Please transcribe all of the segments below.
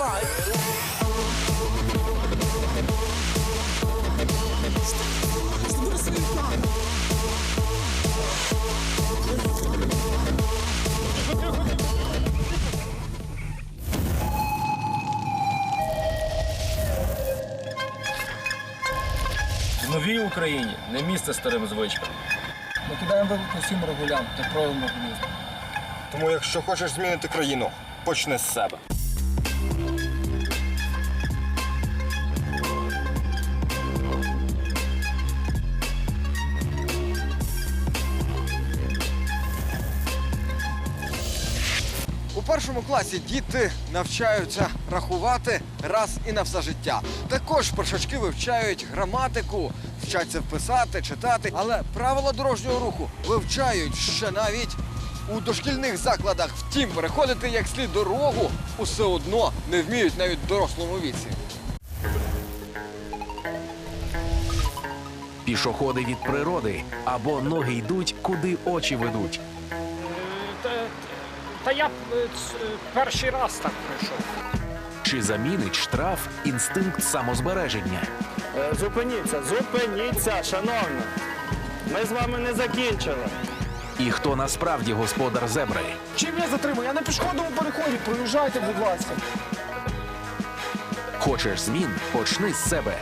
давай. В новій Україні не місце старим звичкам. Ми кидаємо виклик усім регулям та проявимо гнізда. Тому, якщо хочеш змінити країну, почни з себе. Першому класі діти навчаються рахувати раз і на все життя. Також першачки вивчають граматику, вчаться писати, читати, але правила дорожнього руху вивчають ще навіть у дошкільних закладах. Втім, переходити як слід дорогу усе одно не вміють навіть в дорослому віці. Пішоходи від природи або ноги йдуть, куди очі ведуть. Та, я е, е, перший раз так пройшов. Чи замінить штраф інстинкт самозбереження? Е, Зупиніться, зупиніться, шановні. Ми з вами не закінчили. І хто насправді господар зебри? Чим я затримую? Я на пішохідному переході. Проїжджайте, будь ласка. Хочеш змін? Почни з себе.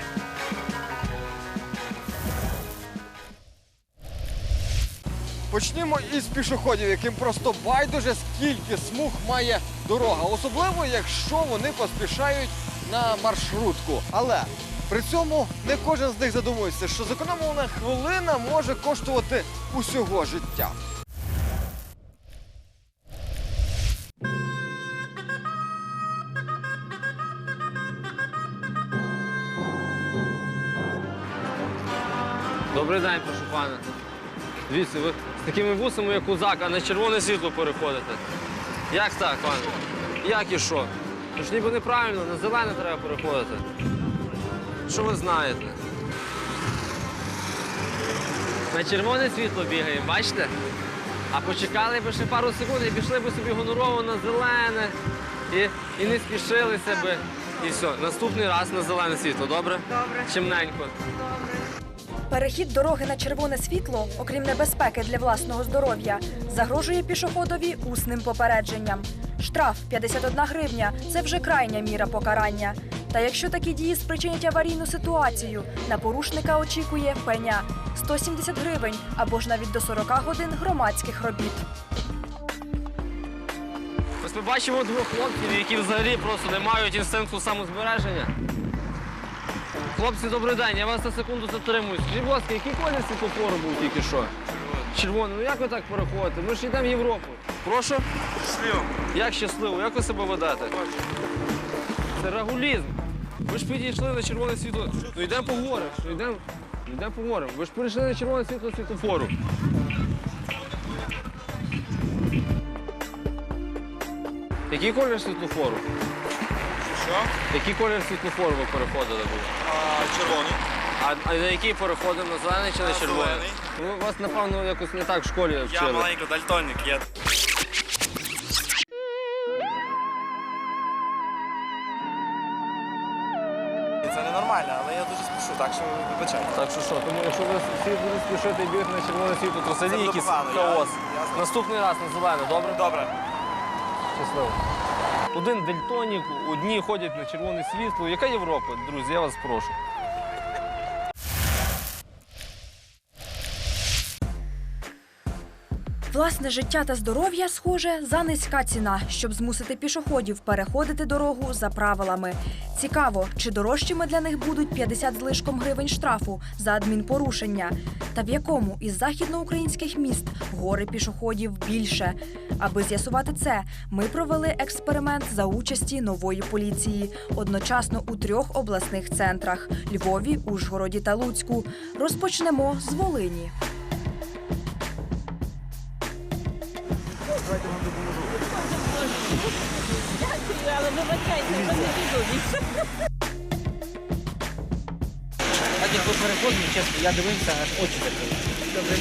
Почнімо із пішоходів, яким просто байдуже скільки смуг має дорога, особливо якщо вони поспішають на маршрутку. Але при цьому не кожен з них задумується, що зекономлена хвилина може коштувати усього життя. Добрий день, прошу пане. Дивіться, ви з такими вусами, як у зака, на червоне світло переходите. Як так, пане? Як і що? Ну ж ніби неправильно, на зелене треба переходити. Що ви знаєте? На червоне світло бігаємо, бачите? А почекали б ще пару секунд і пішли б собі гонорово на зелене. І, і не спішилися би. І все. Наступний раз на зелене світло, добре? Добре. Чимненько. Перехід дороги на червоне світло, окрім небезпеки для власного здоров'я, загрожує пішоходові усним попередженням. Штраф 51 гривня це вже крайня міра покарання. Та якщо такі дії спричинять аварійну ситуацію, на порушника очікує пеня 170 гривень або ж навіть до 40 годин громадських робіт. Ось ми бачимо двох хлопців, які взагалі просто не мають інстинкту самозбереження. Хлопці, добрий день, я вас на секунду затримую. Скажіть, будь ласка, який колір світлофору був тільки що? Червоний. Ну як ви так переходите? Ми ж йдемо в Європу. Прошу? Щасливо. Як щасливо? Як ви себе ведете? Це рагулізм. Ви ж підійшли на червоне світло. Ну йдемо поговоримо. Ну, Йдемо, йдемо поговоримо. Ви ж перейшли на червоне світло світлофору. Який колір світлофору? Що? Який колір світлофору ви переходили був? червоний. А, а на який переходив? На зелений чи на червоний? зелений. Ви вас, напевно, якось не так в школі вчили. маленький дальтонник. Я Це ненормально, але я дуже спішу, так що вибачайте. Так що що, тому якщо ви всі будуть спішити і бігти на червоне світло, то це якийсь погано, я- я- Наступний раз на зелене, добре? Добре. Щасливо. Один дельтонік, одні ходять на червоне світло. Яка Європа, друзі, я вас прошу. Власне життя та здоров'я, схоже, за низька ціна, щоб змусити пішоходів переходити дорогу за правилами. Цікаво, чи дорожчими для них будуть 50 з гривень штрафу за адмінпорушення, та в якому із західноукраїнських міст гори пішоходів більше. Аби з'ясувати це, ми провели експеримент за участі нової поліції одночасно у трьох обласних центрах Львові, Ужгороді та Луцьку. Розпочнемо з Волині. Так як ви переходили, чесно, я дивився, аж очі закрили. Добре.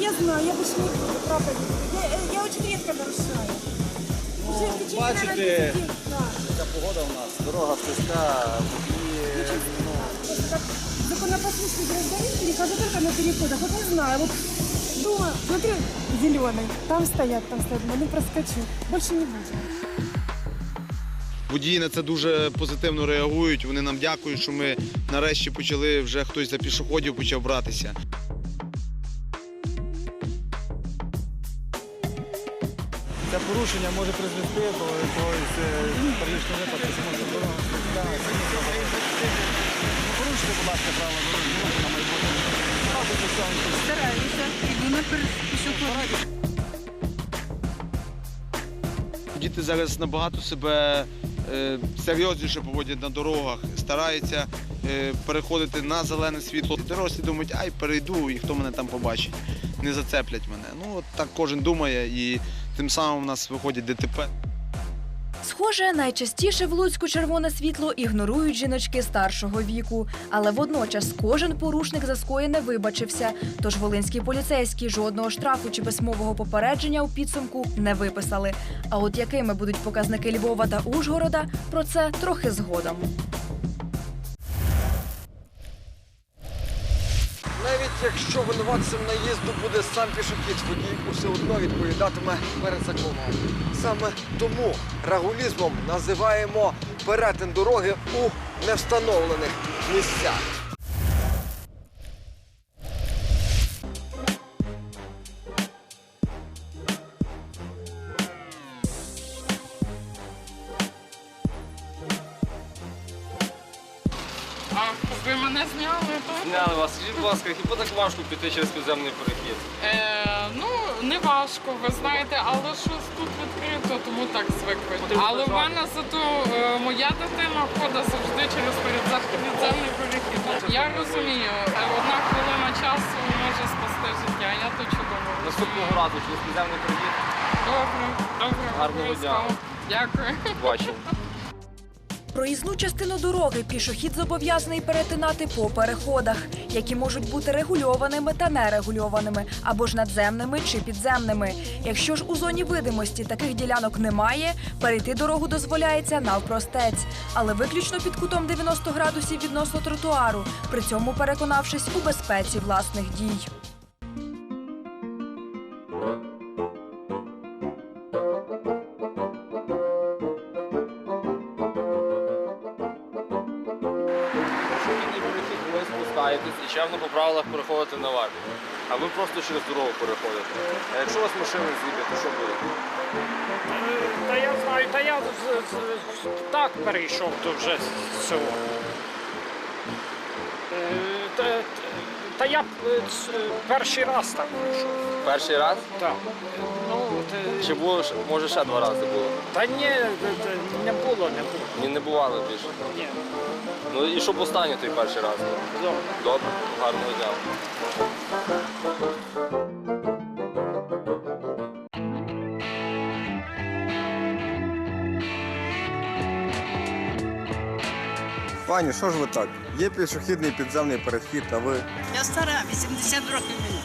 Я знаю, я с ней правда. Я, я очень редко нарушаю. бачите, яка погода у нас, дорога слизька, водії, ну, Законопослушный гражданин перехожу только на переходах. Вот не знаю, вот дома, смотрю, зеленый. Там стоят, там стоят. Ну, проскочу. Больше не будем. Водії на це дуже позитивно реагують. Вони нам дякують, що ми нарешті почали вже хтось за пішоходів почав братися. Це порушення може призвести до якогось трагічного випадку. Порушуйте, будь ласка, правила дорожнього Стараюся. Иду на пешеходе. Діти зараз набагато себе е, серйозніше поводять на дорогах, стараються е, переходити на зелене світло. Дорослі думають, ай, перейду, і хто мене там побачить, не зацеплять мене. Ну, от так кожен думає, і тим самим у нас виходять ДТП. Схоже, найчастіше в Луцьку червоне світло ігнорують жіночки старшого віку. Але водночас кожен порушник за скоєне вибачився. Тож волинські поліцейські жодного штрафу чи письмового попередження у підсумку не виписали. А от якими будуть показники Львова та Ужгорода, про це трохи згодом. Якщо винуватцем наїзду буде сам пішохід, водій усе одно відповідатиме перед законом. Саме тому рагулізмом називаємо перетин дороги у невстановлених місцях. Важко піти через підземний перехід? Е, ну, не важко, ви знаєте, але щось тут відкрито, тому так звикли. Але в мене зато е, моя дитина ходить завжди через підземний перехід. Я розумію, е, одна хвилина часу може спасти життя, я то чудово. Наступного разу через підземний перехід. Добре, добре. Гарного дня. Дякую. Бачимо. Проїзну частину дороги пішохід зобов'язаний перетинати по переходах, які можуть бути регульованими та нерегульованими, або ж надземними чи підземними. Якщо ж у зоні видимості таких ділянок немає, перейти дорогу дозволяється навпростець, але виключно під кутом 90 градусів відносно тротуару, при цьому переконавшись у безпеці власних дій. І по правилах переходите на лаві. А ви просто через дорогу переходите. А якщо у вас машина з'їде, то що буде? Е, Та я знаю, та я з- з- так перейшов то вже цього. Е, Та, та я е, ц- перший раз так пройшов. Перший раз? Так. Ну, от, Чи е, було може ще два рази було? та ні, е, е, не було, не було. Ні, не бувало більше. Ні. Ну і щоб останній той перший раз? Добре. Добре, гарного дня. Пані, що ж ви так? Є пішохідний підземний перехід, а ви. Я стара, 80 років мені.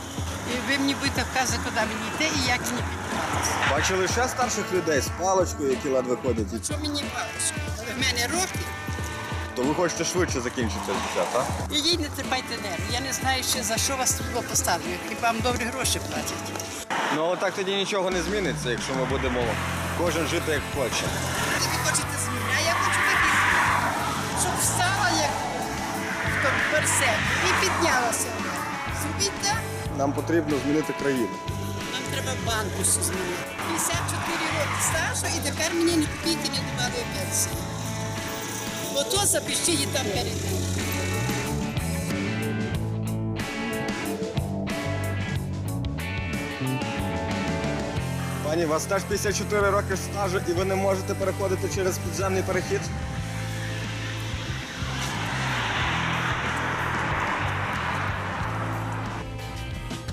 І ви мені будете вказувати, куди мені йти і як мені підніматися. Бачили ще старших людей з паличкою, які ледве ходять. Що мені бачиш? В мене роки, То ви хочете швидше закінчити життя, так? і їй не терпайте нерви. Я не знаю ще за що вас тут поставлено, які вам добрі гроші платять. Ну але так тоді нічого не зміниться, якщо ми будемо кожен жити як хоче. Ви хочете зміни, а я хочу такі зміни. Щоб встала як хто персе і піднялася. Зробіть так. Нам потрібно змінити країну. Нам треба банку змінити. 54 роки стажу і тепер мені ні копійки не добавили пенсії. Ото запишіть її там перед ним. Пані, у вас теж 54 роки стажу і ви не можете переходити через підземний перехід?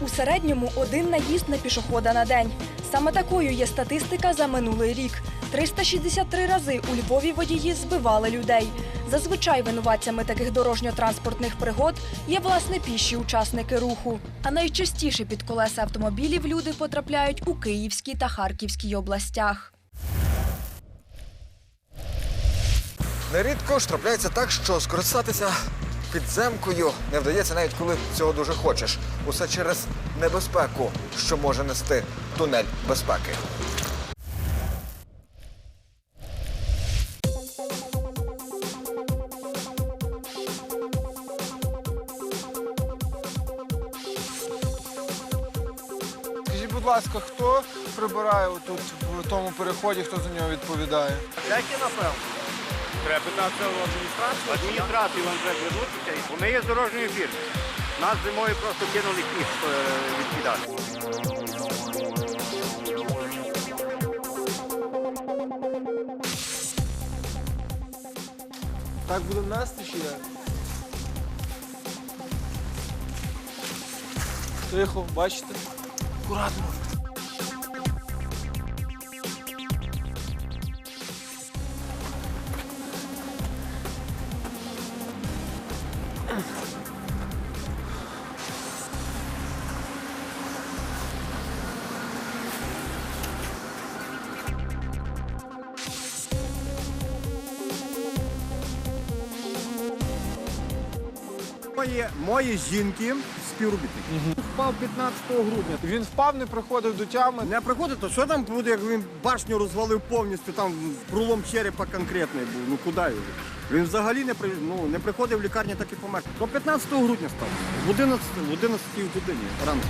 У середньому один наїзд на пішохода на день. Саме такою є статистика за минулий рік. 363 рази у Львові водії збивали людей. Зазвичай винуватцями таких дорожньо-транспортних пригод є власне піші учасники руху. А найчастіше під колеса автомобілів люди потрапляють у Київській та Харківській областях. Нерідко ж трапляється так, що скористатися підземкою не вдається навіть коли цього дуже хочеш. Усе через небезпеку, що може нести тунель безпеки. Прибирає тут в тому переході, хто за нього відповідає? Які напевно? Треба питати в адміністрацію. Адміністрацію вам треба звернутися. і Ми є з дорожньої фірми. Нас зимою просто кинули кіст відкидати. Так буде нести чи як? Тихо, бачите? Акуратно. Мої, мої жінки, співробітники. Впав 15 грудня. Він впав, не приходив до тями. Не приходить, то що там буде, як він башню розвалив повністю, там пролом черепа конкретний був. Ну куди його? Він взагалі не при, ну, не приходив в лікарню, так і помер. До 15 грудня став. В 11, в 11 годині ранку.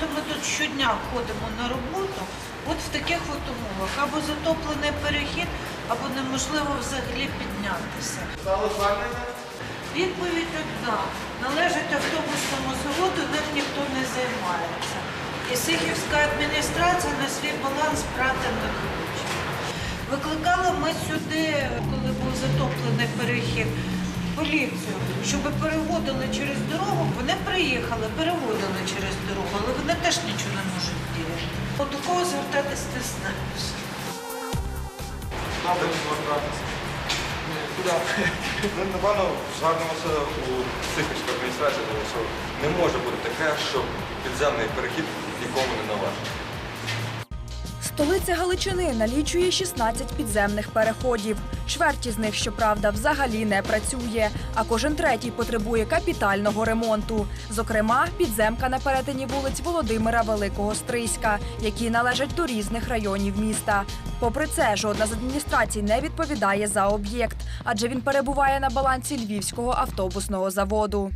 То ми тут щодня ходимо на роботу, от в таких от умовах. Або затоплений перехід, або неможливо взагалі піднятися. Відповідь одна. Належить автобусному заводу, ним ніхто не займається. І Сихівська адміністрація на свій баланс брати не хоче. Викликали ми сюди, коли був затоплений перехід, поліцію, щоб переводили через дорогу. Вони приїхали, переводили через дорогу, але вони теж нічого не можуть діяти. От до кого звертатись не знаєш. Ми, напевно, звернемося у Сихівську адміністрацію, тому що не може бути таке, що підземний перехід нікому не належить. Столиця Галичини налічує 16 підземних переходів. Чверті з них, щоправда, взагалі не працює, а кожен третій потребує капітального ремонту. Зокрема, підземка на перетині вулиць Володимира Великого Стрийська, які належать до різних районів міста. Попри це, жодна з адміністрацій не відповідає за об'єкт, адже він перебуває на балансі Львівського автобусного заводу.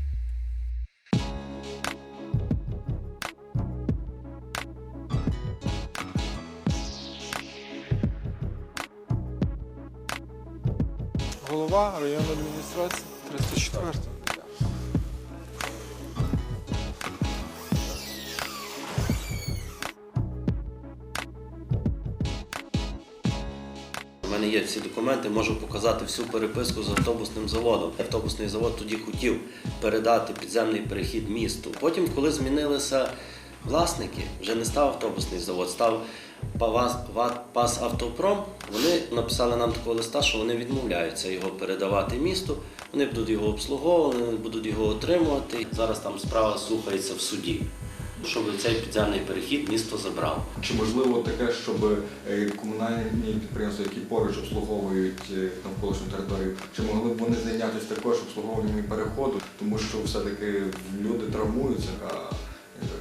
Голова районної адміністрації 304. У мене є всі документи, можу показати всю переписку з автобусним заводом. Автобусний завод тоді хотів передати підземний перехід місту. Потім, коли змінилися власники, вже не став автобусний завод, став Пас Автопром. Вони написали нам такого листа, що вони відмовляються його передавати місту. Вони будуть його обслуговувати, будуть його отримувати. Зараз там справа слухається в суді, щоб цей підземний перехід місто забрало. Чи можливо таке, щоб е, комунальні підприємства, які поруч обслуговують е, навколишню територію, чи могли б вони зайнятися також обслуговуванням переходу, тому що все-таки люди травмуються, а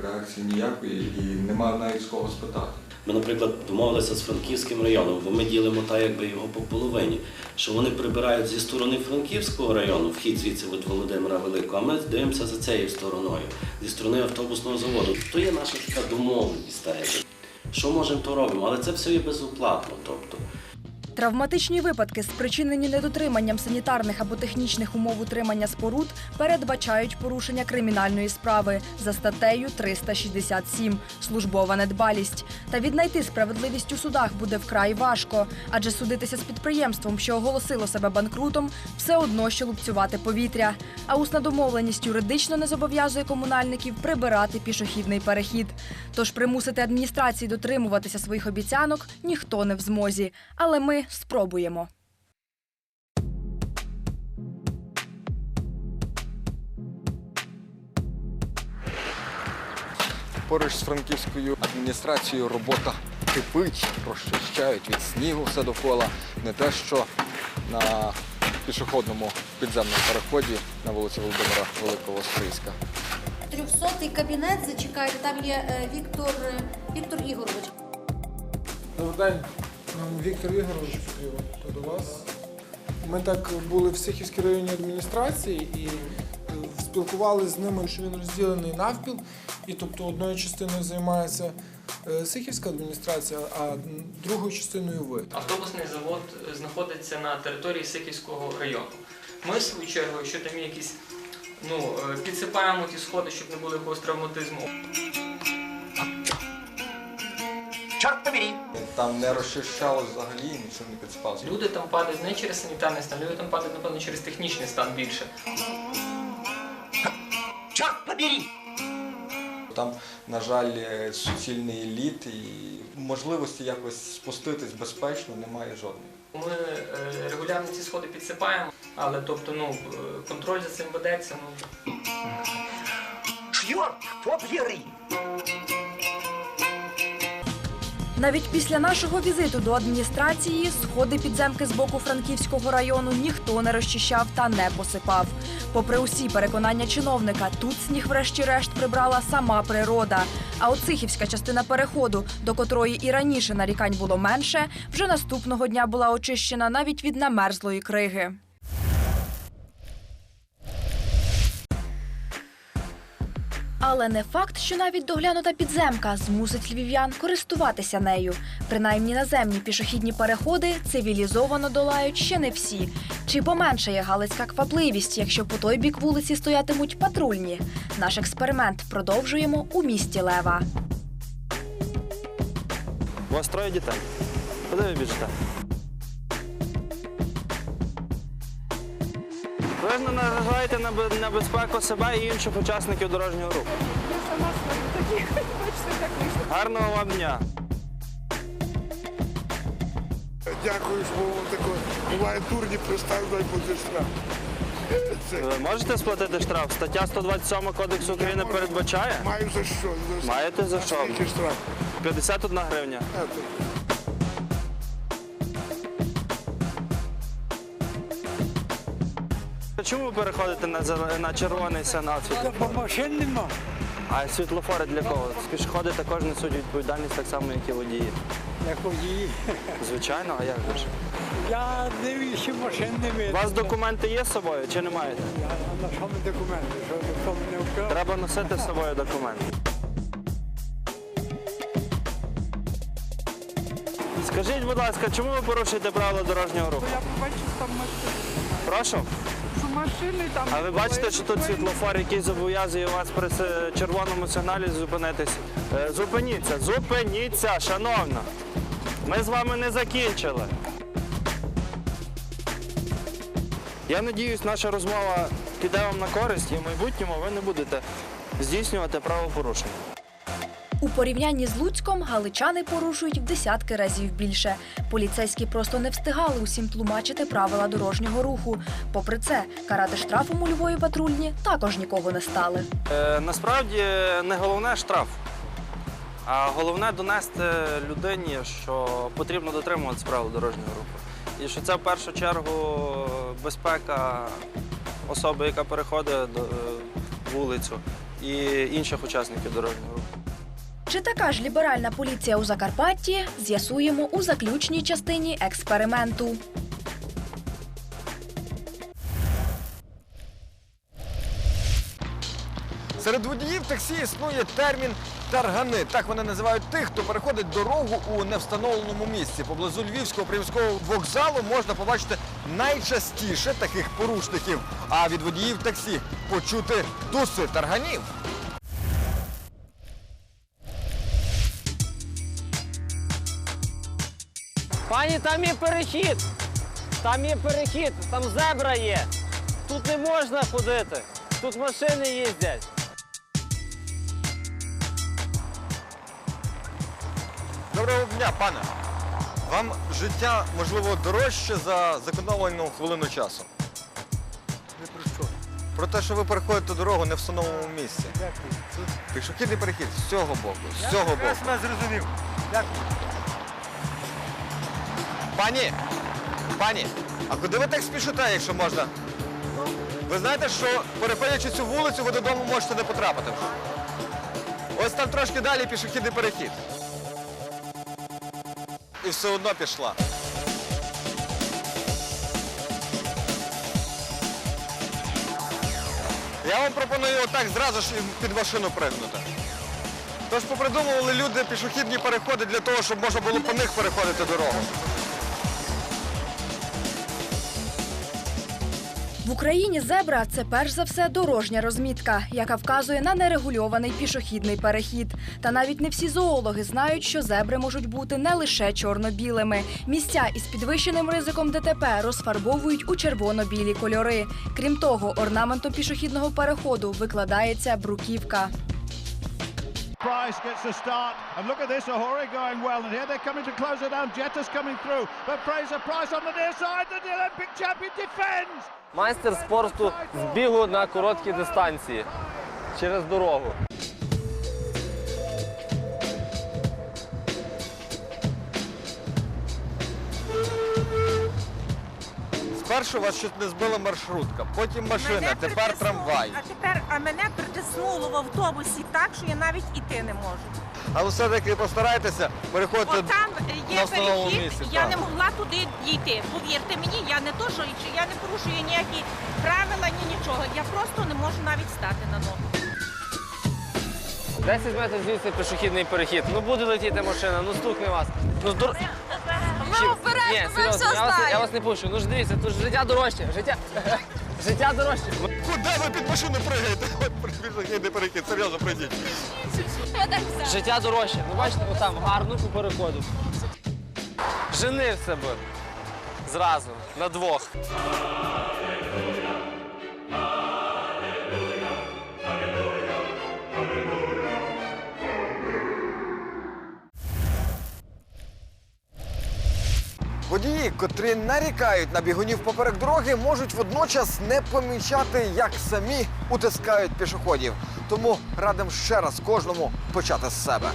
реакції ніякої і немає навіть з кого спитати. Ми, наприклад, домовилися з Франківським районом, бо ми ділимо так, якби його по половині. Що вони прибирають зі сторони Франківського району, вхід звідси від Володимира Великого, а ми дивимося за цією стороною, зі сторони автобусного заводу. То є наша така домовленість. Що можемо, то робимо, але це все є безоплатно. Тобто, Травматичні випадки, спричинені недотриманням санітарних або технічних умов утримання споруд, передбачають порушення кримінальної справи за статтею 367 службова недбалість. Та віднайти справедливість у судах буде вкрай важко, адже судитися з підприємством, що оголосило себе банкрутом, все одно що лупцювати повітря. А усна домовленість юридично не зобов'язує комунальників прибирати пішохідний перехід. Тож примусити адміністрації дотримуватися своїх обіцянок ніхто не в змозі. Але ми спробуємо. Поруч з франківською адміністрацією робота кипить, розчищають від снігу все довкола. Не те, що на пішохідному підземному переході на вулиці Володимира Великого Стрийська. 300-й кабінет, зачекайте, там є е, Віктор, е, Віктор Ігорович. Добрий день, Нам Віктор Ігорович потрібен то до вас. Ми так були в Сихівській районній адміністрації і е, спілкувалися з ними, що він розділений навпіл, і тобто одною частиною займається е, Сихівська адміністрація, а другою частиною ви. Автобусний завод знаходиться на території Сиківського району. Ми, в свою чергу, якщо там є якісь, ну, е, підсипаємо ті сходи, щоб не було якогось травматизму. Чорт побері! Там не розчищалось взагалі, нічого не підспалося. Люди там падають не через санітарний стан, люди там падають, напевно, через технічний стан більше. Чорт побері! Там, на жаль, е, суцільний лід і можливості якось спуститись безпечно немає жодної. Ми е, регулярно ці сходи підсипаємо, але тобто, ну, е, контроль за цим ведеться. Ну, Чорт побери! Навіть після нашого візиту до адміністрації сходи підземки з боку Франківського району ніхто не розчищав та не посипав. Попри усі переконання чиновника, тут сніг врешті-решт прибрала сама природа. А от Сихівська частина переходу, до котрої і раніше нарікань було менше, вже наступного дня була очищена навіть від намерзлої криги. Але не факт, що навіть доглянута підземка змусить львів'ян користуватися нею. Принаймні наземні пішохідні переходи цивілізовано долають ще не всі. Чи поменшає галицька квапливість, якщо по той бік вулиці стоятимуть патрульні? Наш експеримент продовжуємо у місті Лева. У вас троє дітей. Куди ви біжите? Наражаєте на на безпеку себе і інших учасників дорожнього руху. Гарного вам дня. Дякую, що було таке. Буває дурні приставили дай буде штраф. Ви можете сплатити штраф? Стаття 127 Кодексу України передбачає? Маю за що. За... Маєте за що? Штраф? 51 гривня. Чому ви переходите на, зеле- на червоний сигнал? Бо машин нема. А світлофори для кого? Пішоходи також несуть відповідальність так само, як і водії. Як водії. Звичайно, а як же ж? Я дивлюся, машин не У видно. вас документи є з собою чи не маєте? На що ми документи? Що ніхто мене вкрав? Треба носити з собою документи. Скажіть, будь ласка, чому ви порушуєте правила дорожнього руху? Я побачив там машини. Прошу. Машини там. А ви бачите, що тут світлофор, який зобов'язує вас при с- червоному сигналі зупинитись? Е, Зупиніться, зупиніться, шановна. Ми з вами не закінчили. Я надіюсь, наша розмова піде вам на користь і в майбутньому ви не будете здійснювати правопорушення. Порівнянні з Луцьком галичани порушують в десятки разів більше. Поліцейські просто не встигали усім тлумачити правила дорожнього руху. Попри це, карати штрафом у Львові патрульні також нікого не стали. Е, насправді не головне штраф, а головне донести людині, що потрібно дотримуватися правил дорожнього руху. І що це в першу чергу безпека особи, яка переходить е, вулицю, і інших учасників дорожнього руху. Чи така ж ліберальна поліція у Закарпатті з'ясуємо у заключній частині експерименту. Серед водіїв таксі існує термін таргани. Так вони називають тих, хто переходить дорогу у невстановленому місці. Поблизу Львівського приміського вокзалу можна побачити найчастіше таких порушників. А від водіїв таксі почути туси тарганів. Пані, там є перехід. Там є перехід, там зебра є. Тут не можна ходити. Тут машини їздять. Доброго дня, пане. Вам життя, можливо, дорожче за зекономлену хвилину часу. Ви про що? Про те, що ви переходите дорогу не в встановленому місці. Дякую. Пішохідний перехід з цього боку, з Я цього боку. вас зрозумів. Дякую. Пані, пані, а куди ви так спішите, якщо можна? Ви знаєте, що переходячи цю вулицю, ви додому можете не потрапити. Ось там трошки далі пішохідний перехід. І все одно пішла. Я вам пропоную отак зразу ж під машину пригнути. Тож попридумували люди пішохідні переходи для того, щоб можна було по них переходити дорогу. В Україні зебра це перш за все дорожня розмітка, яка вказує на нерегульований пішохідний перехід. Та навіть не всі зоологи знають, що зебри можуть бути не лише чорно-білими. Місця із підвищеним ризиком ДТП розфарбовують у червоно-білі кольори. Крім того, орнаментом пішохідного переходу викладається бруківка. Price gets the start, and look at this, Ahori going well, and here they're coming to close it down. Jetta's coming through, but Fraser Price on the near side, the Olympic champion defends. Майстер спорту з бігу на короткі дистанції через дорогу. Спершу вас щось не збила маршрутка, потім машина, Мене тепер притиснуло, трамвай. А тепер а мене притиснуло в автобусі так, що я навіть іти не можу. Але все-таки постарайтеся переходити От там на є встановленому перехід, місці. я так. не могла туди дійти. Повірте мені, я не то, що чи я не порушую ніякі правила, ні нічого. Я просто не можу навіть стати на ногу. 10 метрів звідси пішохідний перехід. Ну буде летіти машина, ну стукне вас. Ну здор... Чи- Ні, серйозно, я вас, я вас не пущу. Ну ж дивіться, тут ж життя дорожче. Життя, життя дорожче. Куди ви під машину пригаєте? От пішохідний перехід, серйозно пройдіть. Життя дорожче. Ну бачите, отам гарно по переходу. Женився себе. Зразу, на двох. Водії, котрі нарікають на бігунів поперек дороги, можуть водночас не помічати, як самі утискають пішоходів. Тому радим ще раз кожному почати з себе.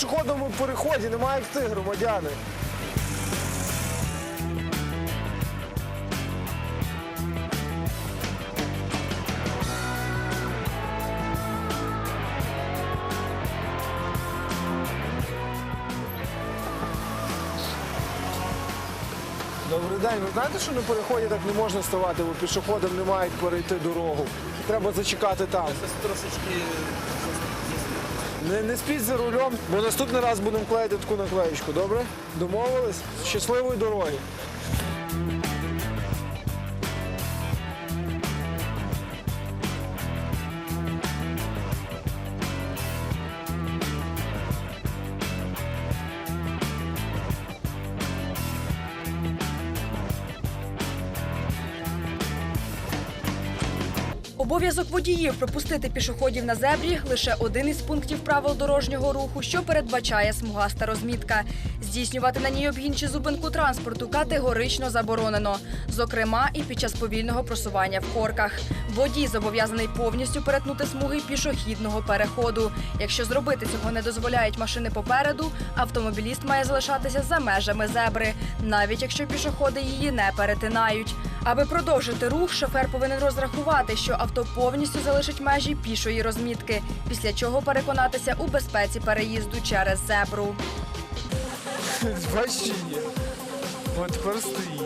Пішохідному переході, немає йти, громадяни. Добрий день. Ви знаєте, що на переході так не можна ставати, бо пішоходам не мають перейти дорогу. Треба зачекати там. Трошечки Не, не спіть за рулем, бо наступний раз будемо клеїти таку наклеєчку, добре? Домовились? Щасливої дороги. Обов'язок водіїв пропустити пішоходів на зебрі лише один із пунктів правил дорожнього руху, що передбачає смугаста розмітка. Здійснювати на ній обгін чи зупинку транспорту категорично заборонено, зокрема і під час повільного просування в корках. Водій зобов'язаний повністю перетнути смуги пішохідного переходу. Якщо зробити цього не дозволяють машини попереду, автомобіліст має залишатися за межами зебри, навіть якщо пішоходи її не перетинають. Аби продовжити рух, шофер повинен розрахувати, що авто повністю залишить межі пішої розмітки, після чого переконатися у безпеці переїзду через зебру. Бачиш, є. От тепер стоїть.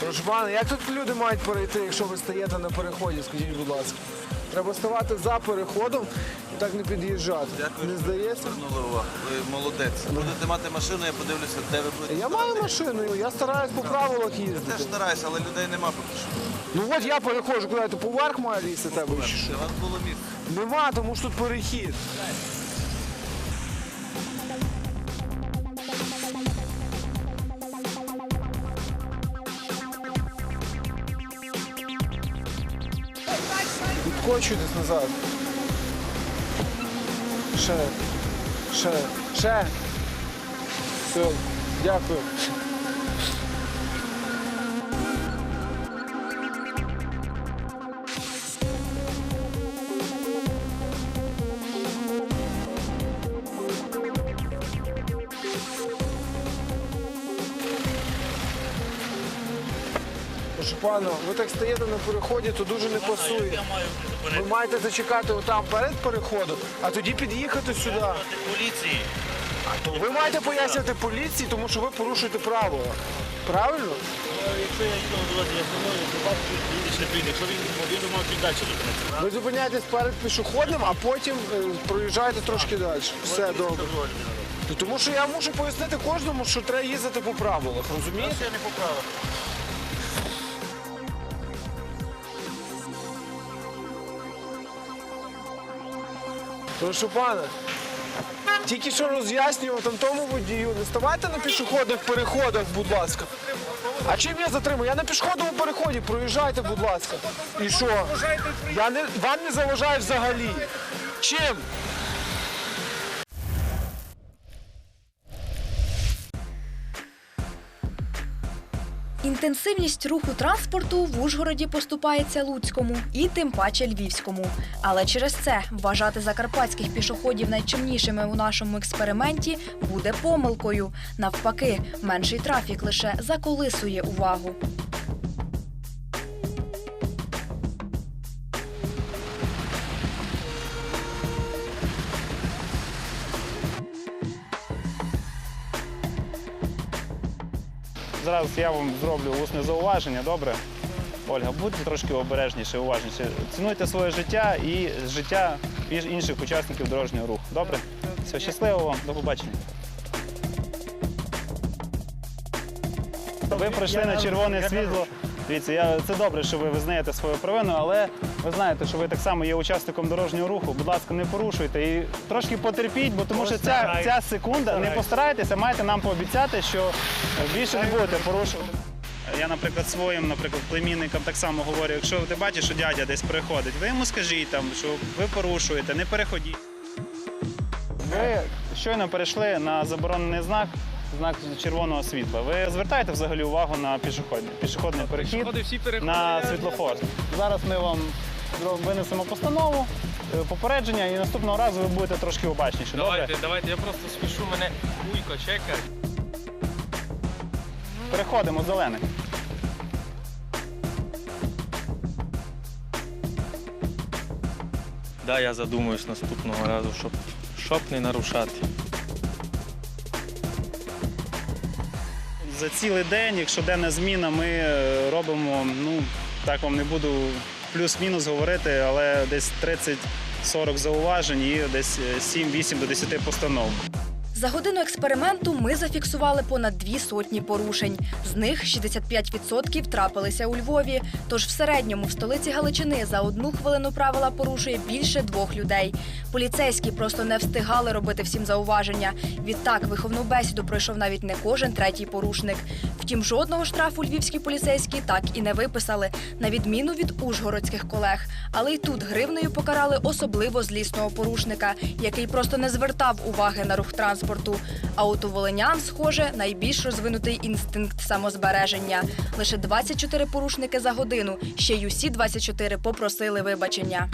Прошу як тут люди мають перейти, якщо ви стаєте на переході, скажіть, будь ласка. Треба ставати за переходом і так не під'їжджати. Не здається? звернули увагу. Ви молодець. Будете мати машину, я подивлюся, де ви будете. Я маю машину, я стараюсь по правилах Я їздити. теж стараюся, але людей нема поки що. Ну от я переходжу, куди то поверх має лізти тебе? Було місце. Нема, тому що тут перехід. Відкочуйтесь назад. Ще. Ще. Ще. Все, дякую. Пана, ви так стаєте на переході, то дуже не пасує. Ви маєте зачекати отам перед переходом, а тоді під'їхати сюди. поліції. То ви маєте пояснювати поліції, тому що ви порушуєте правила. Правильно? Якщо я йду до вас, я самою, то бачу, що ще прийде. Якщо він він мав чуть далі зупинитися. Ви зупиняєтесь перед пішохідним, а потім е, проїжджаєте трошки далі. Все добре. Ну, Тому що я мушу пояснити кожному, що треба їздити по правилах, розумієте? Я не по Прошу пане, тільки що роз'яснював там тому водію. Не ставайте на пішохідних переходах, будь ласка. А чим я затримую? Я на пішохідному переході, проїжджайте, будь ласка. І що? Я не, вам не заважаю взагалі. Чим? Інтенсивність руху транспорту в Ужгороді поступається Луцькому і тим паче Львівському. Але через це вважати закарпатських пішоходів найчимнішими у нашому експерименті буде помилкою. Навпаки, менший трафік лише заколисує увагу. Зараз я вам зроблю усне зауваження, добре? Ольга, будьте трошки обережніше, уважніше. Цінуйте своє життя і життя інших учасників дорожнього руху. Добре? Все, щасливо вам, до побачення. Ви пройшли на червоне світло. Дивіться, я, це добре, що ви визнаєте свою провину, але ви знаєте, що ви так само є учасником дорожнього руху. Будь ласка, не порушуйте і трошки потерпіть, бо тому що ця, ця секунда, не постарайтеся, маєте нам пообіцяти, що більше не будете порушувати. Я, наприклад, своїм, наприклад, племінникам так само говорю, якщо ти бачиш, що дядя десь приходить, ви йому скажіть там, що ви порушуєте, не переходіть. Ви щойно перейшли на заборонений знак, знак червоного світла. Ви звертаєте взагалі увагу на пішохідний, пішохідний перехід на світлофор. Зараз ми вам винесемо постанову, е, попередження, і наступного разу ви будете трошки обачніші. Давайте, Добре? давайте, я просто спішу, мене уйко чекає. Переходимо зелений. Да, я задумаюсь наступного разу, щоб, щоб не нарушати. За цілий день, якщо денна зміна, ми е, робимо, ну так вам не буду плюс-мінус говорити, але десь 30-40 зауважень і десь е, 7-8 до 10 постанов. За годину експерименту ми зафіксували понад дві сотні порушень. З них 65% трапилися у Львові. Тож в середньому в столиці Галичини за одну хвилину правила порушує більше двох людей. Поліцейські просто не встигали робити всім зауваження. Відтак виховну бесіду пройшов навіть не кожен третій порушник. Втім, жодного штрафу львівські поліцейські так і не виписали, на відміну від ужгородських колег. Але й тут гривнею покарали особливо злісного порушника, який просто не звертав уваги на рух транспорту. А от у волинян, схоже, найбільш розвинутий інстинкт самозбереження. Лише 24 порушники за годину. Ще й усі 24 попросили вибачення.